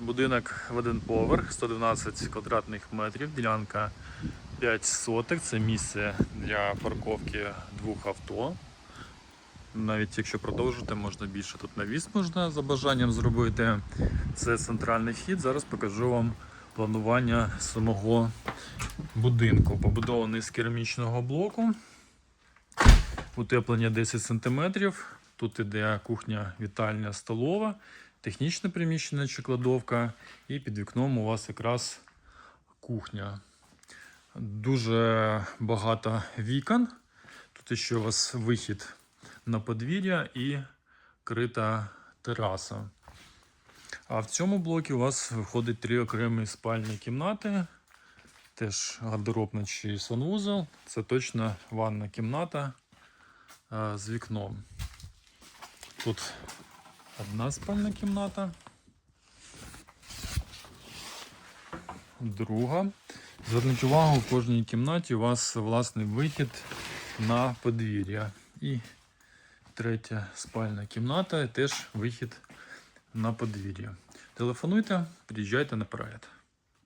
будинок в один поверх, 112 квадратних метрів, ділянка 5 соток. Це місце для парковки двох авто. Навіть якщо продовжити, можна більше тут навіс можна за бажанням зробити. Це центральний вхід. Зараз покажу вам планування самого будинку. Побудований з керамічного блоку. Утеплення 10 см. Тут іде кухня, вітальня, столова, технічне приміщення чи кладовка. І під вікном у вас якраз кухня. Дуже багато вікон. Тут ще у вас вихід на подвір'я і крита тераса. А в цьому блокі у вас виходить три окремі спальні кімнати. Теж гардеробна чи санвузол. Це точно ванна кімната е, з вікном. Тут одна спальна кімната. Друга. Зверніть увагу, в кожній кімнаті у вас власний вихід на подвір'я. І третя спальна кімната, теж вихід на подвір'я. Телефонуйте, приїжджайте на проект.